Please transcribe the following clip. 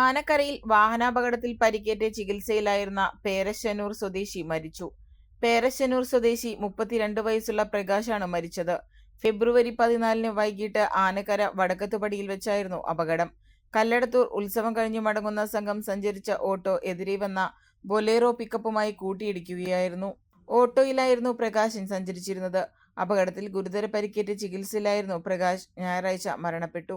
ആനക്കരയിൽ വാഹനാപകടത്തിൽ പരിക്കേറ്റ് ചികിത്സയിലായിരുന്ന പേരശ്ശനൂർ സ്വദേശി മരിച്ചു. പേരശ്ശനൂർ സ്വദേശി മുപ്പത്തിരണ്ട് വയസ്സുള്ള പ്രകാശാണ് മരിച്ചത്. ഫെബ്രുവരി പതിനാലിന് വൈകിട്ട് ആനക്കര വടക്കത്തുപടിയിൽ വെച്ചായിരുന്നു അപകടം. കല്ലടത്തൂർ ഉത്സവം കഴിഞ്ഞു മടങ്ങുന്ന സംഘം സഞ്ചരിച്ച ഓട്ടോ എതിരെ വന്ന ബൊലേറോ പിക്കപ്പുമായി കൂട്ടിയിടിക്കുകയായിരുന്നു. ഓട്ടോയിലായിരുന്നു പ്രകാശൻ സഞ്ചരിച്ചിരുന്നത്. അപകടത്തിൽ ഗുരുതര പരിക്കേറ്റ് ചികിത്സയിലായിരുന്നു പ്രകാശ്. ഞായറാഴ്ച മരണപ്പെട്ടു.